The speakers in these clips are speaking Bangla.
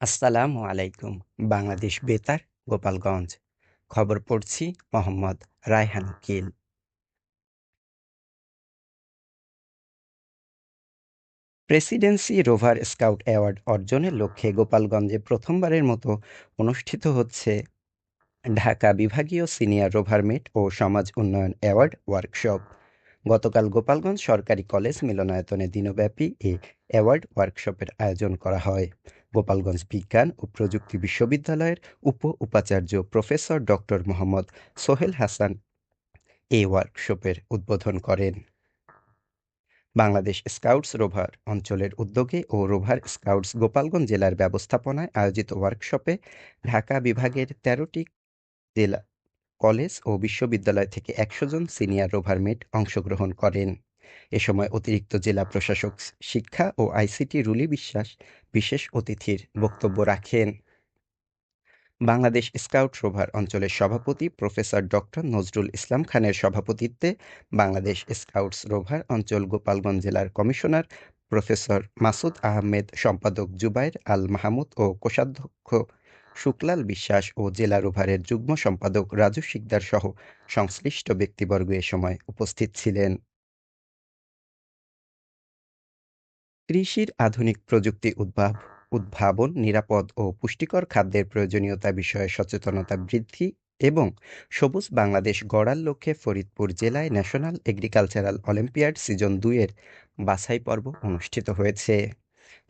আসসালামু আলাইকুম, বাংলাদেশ বেতার, গোপালগঞ্জ। খবর পড়ছি মোহাম্মদ রায়হান উকিল। প্রেসিডেন্সি রোভার স্কাউট অ্যাওয়ার্ড অর্জনের লক্ষ্যে গোপালগঞ্জে প্রথমবারের মতো অনুষ্ঠিত হচ্ছে ঢাকা বিভাগীয় সিনিয়র রোভার মিট ও সমাজ উন্নয়ন অ্যাওয়ার্ড ওয়ার্কশপ। গতকাল গোপালগঞ্জ সরকারি কলেজ মিলনায়তনে দিনব্যাপী এ অ্যাওয়ার্ড ওয়ার্কশপের আয়োজন করা হয়। গোপালগঞ্জ বিজ্ঞান ও প্রযুক্তি বিশ্ববিদ্যালয়ের উপ উপাচার্য প্রফেসর ডক্টর মোহাম্মদ সোহেল হাসান এই ওয়ার্কশপের উদ্বোধন করেন। বাংলাদেশ স্কাউটস রোভার অঞ্চলের উদ্যোগে ও রোভার স্কাউটস গোপালগঞ্জ জেলার ব্যবস্থাপনায় আয়োজিত ওয়ার্কশপে ঢাকা বিভাগের তেরোটি জেলা, কলেজ ও বিশ্ববিদ্যালয় থেকে একশো জন সিনিয়র রোভার মেট অংশগ্রহণ করেন। এ সময় অতিরিক্ত জেলা প্রশাসক, শিক্ষা ও আইসিটি রুলি বিশ্বাস বিশেষ অতিথির বক্তব্য রাখেন। বাংলাদেশ স্কাউট রোভার অঞ্চলের সভাপতি প্রফেসর ডক্টর নজরুল ইসলাম খানের সভাপতিত্বে বাংলাদেশ স্কাউটস রোভার অঞ্চল গোপালগঞ্জ জেলার কমিশনার প্রফেসর মাসুদ আহমেদ, সম্পাদক জুবাইর আল মাহমুদ ও কোষাধ্যক্ষ শুক্লাল বিশ্বাস ও জেলা রোভারের যুগ্ম সম্পাদক রাজু শিকদার সহ সংশ্লিষ্ট ব্যক্তিবর্গ এ সময় উপস্থিত ছিলেন। কৃষির আধুনিক প্রযুক্তি উদ্ভাব, উদ্ভাবন, নিরাপদ ও পুষ্টিকর খাদ্যের প্রয়োজনীয়তা বিষয়ে সচেতনতা বৃদ্ধি এবং সবুজ বাংলাদেশ গড়ার লক্ষ্যে ফরিদপুর জেলায় ন্যাশনাল এগ্রিকালচারাল অলিম্পিয়াড সিজন দুইয়ের বাছাই পর্ব অনুষ্ঠিত হয়েছে।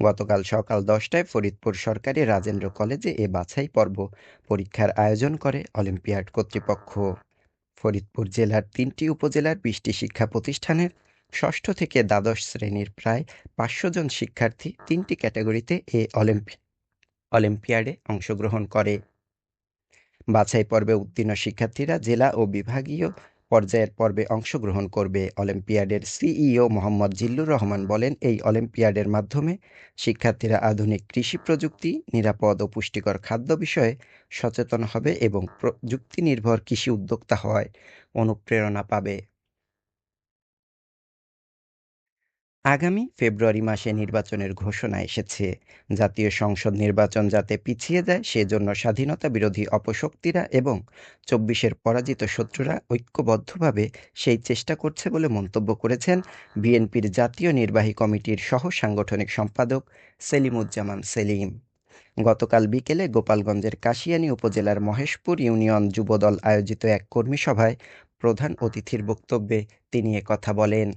গতকাল সকাল দশটায় ফরিদপুর সরকারি রাজেন্দ্র কলেজে এ বাছাই পর্ব পরীক্ষার আয়োজন করে অলিম্পিয়াড কর্তৃপক্ষ। ফরিদপুর জেলার তিনটি উপজেলার বিশটি শিক্ষা প্রতিষ্ঠানের ষষ্ঠ থেকে দ্বাদশ শ্রেণির প্রায় পাঁচশো জন শিক্ষার্থী তিনটি ক্যাটাগরিতে এ অলিম্পি, অলিম্পিয়াডে অংশগ্রহণ করে। বাছাই পর্বে উত্তীর্ণ শিক্ষার্থীরা জেলা ও বিভাগীয় পর্যায়ের পর্বে অংশগ্রহণ করবে। অলিম্পিয়াডের সিইও মোহাম্মদ জিল্লুর রহমান বলেন, এই অলিম্পিয়াডের মাধ্যমে শিক্ষার্থীরা আধুনিক কৃষি প্রযুক্তি, নিরাপদ ও পুষ্টিকর খাদ্য বিষয়ে সচেতন হবে এবং প্রযুক্তি নির্ভর কৃষি উদ্যোক্তা হওয়ায় অনুপ্রেরণা পাবে। আগামী ফেব্রুয়ারি মাসে নির্বাচনের ঘোষণা এসেছে। জাতীয় সংসদ নির্বাচন যাতে পিছিয়ে যায়, সেজন্য স্বাধীনতা বিরোধী অপশক্তিরা এবং চব্বিশের পরাজিত শত্রুরা ঐক্যবদ্ধভাবে সেই চেষ্টা করছে বলে মন্তব্য করেছেন বিএনপির জাতীয় নির্বাহী কমিটির সহ সাংগঠনিক সম্পাদক সেলিমুজ্জামান সেলিম। গতকাল বিকেলে গোপালগঞ্জের কাশিয়ানী উপজেলার মহেশপুর ইউনিয়ন যুবদল আয়োজিত এক কর্মী সভায় প্রধান অতিথির বক্তব্যে তিনি কথা বলেন।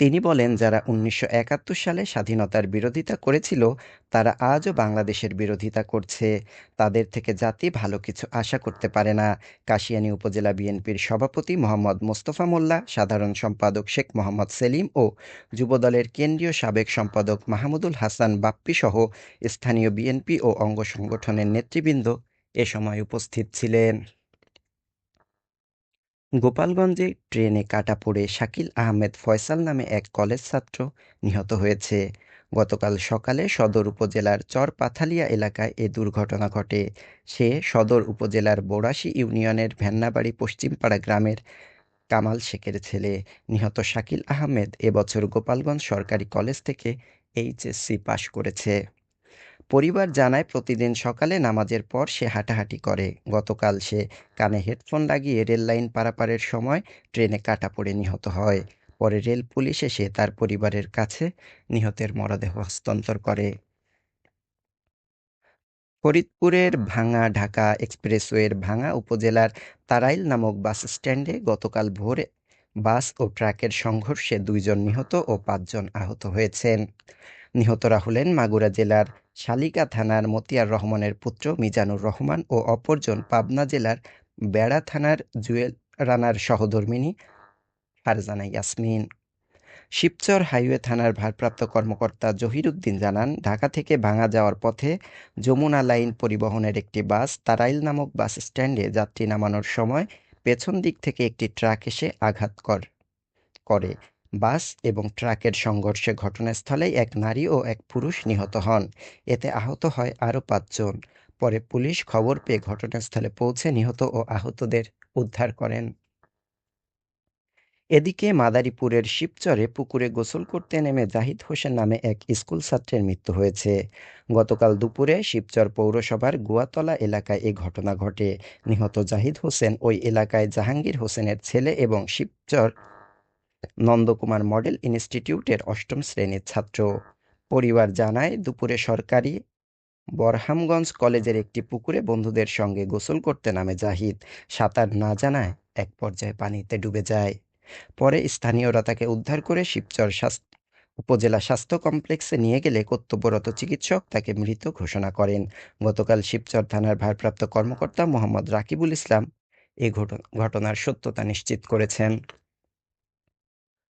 তিনি বলেন, যারা উনিশশো একাত্তর সালে স্বাধীনতার বিরোধিতা করেছিল, তারা আজও বাংলাদেশের বিরোধিতা করছে। তাদের থেকে জাতি ভালো কিছু আশা করতে পারে না। কাশিয়ানী উপজেলা বিএনপির সভাপতি মোহাম্মদ মোস্তফা মোল্লা, সাধারণ সম্পাদক শেখ মোহাম্মদ সেলিম ও যুবদলের কেন্দ্রীয় সাবেক সম্পাদক মাহমুদুল হাসান বাপ্পি সহ স্থানীয় বিএনপি ও অঙ্গ সংগঠনের নেতৃবৃন্দ এ সময় উপস্থিত ছিলেন। গোপালগঞ্জে ট্রেনে কাটা পড়ে শাকিল আহমেদ ফয়সাল নামে এক কলেজ ছাত্র নিহত হয়েছে। গতকাল সকালে সদর উপজেলার চরপাথালিয়া এলাকায় এ দুর্ঘটনা ঘটে। সে সদর উপজেলার বোরাশি ইউনিয়নের ভেন্নাবাড়ি পশ্চিমপাড়া গ্রামের কামাল শেখের ছেলে। নিহত শাকিল আহমেদ এবছর গোপালগঞ্জ সরকারি কলেজ থেকে এইচএসসি পাশ করেছে। পরিবার জানায়, প্রতিদিন সকালে নামাজের পর সে হাঁটাহাঁটি করে। গতকাল সে কানে হেডফোন লাগিয়ে রেল লাইন পারাপারের সময় ট্রেনে কাটা পড়ে নিহত হয়। পরে রেল পুলিশ এসে তার পরিবারের কাছে নিহতের মরদেহ হস্তান্তর করে। ফরিদপুরের ভাঙা ঢাকা এক্সপ্রেসওয়ের ভাঙা উপজেলার তারাইল নামক বাস স্ট্যান্ডে গতকাল ভোরে বাস ও ট্রাকের সংঘর্ষে দুইজন নিহত ও পাঁচজন আহত হয়েছেন। নিহতরা হলেন মাগুরা জেলার শালিকা থানার মতিয়ার রহমানের পুত্র মিজানুর রহমান ও অপরজন পাবনা জেলার বেড়া থানার জুয়েল রানার সহধর্মিনী ফারজানা ইয়াসমিন। শিবচর হাইওয়ে থানার ভারপ্রাপ্ত কর্মকর্তা জহিরুদ্দিন জানান, ঢাকা থেকে ভাঙা যাওয়ার পথে যমুনা লাইন পরিবহনের একটি বাস তারাইল নামক বাস স্ট্যান্ডে যাত্রী নামানোর সময় পেছন দিক থেকে একটি ট্রাক এসে আঘাত কর, করে। বাস এবং ট্রাকের সংঘর্ষে ঘটনাস্থলেই এক নারী ও এক পুরুষ নিহত হন। এতে আহত হয় আরও পাঁচজন। পরে পুলিশ খবর পেয়ে ঘটনাস্থলে পৌঁছে নিহত ও আহতদের উদ্ধার করেন। এদিকে মাদারীপুরের শিবচরে পুকুরে গোসল করতে নেমে জাহিদ হোসেন নামে এক স্কুল ছাত্রের মৃত্যু হয়েছে। গতকাল দুপুরে শিবচর পৌরসভার গুয়াতলা এলাকায় এ ঘটনা ঘটে। নিহত জাহিদ হোসেন ওই এলাকায় জাহাঙ্গীর হোসেনের ছেলে এবং শিবচর নন্দকুমার মডেল ইনস্টিটিউটের অষ্টম শ্রেণির ছাত্র। পরিবার জানায়, দুপুরে সরকারি বরহামগঞ্জ কলেজের একটি পুকুরে বন্ধুদের সঙ্গে গোসল করতে নামে জাহিদ। সাঁতার না জানায়, এক পর্যায়ে পানিতে ডুবে যায়। পরে স্থানীয়রা তাকে উদ্ধার করে শিবচর স্বাস্থ্য, উপজেলা স্বাস্থ্য কমপ্লেক্সে নিয়ে গেলে কর্তব্যরত চিকিৎসক তাকে মৃত ঘোষণা করেন। গতকাল শিবচর থানার ভারপ্রাপ্ত কর্মকর্তা মোহাম্মদ রাকিবুল ইসলাম ঘটনা, ঘটনার সত্যতা নিশ্চিত করেছেন।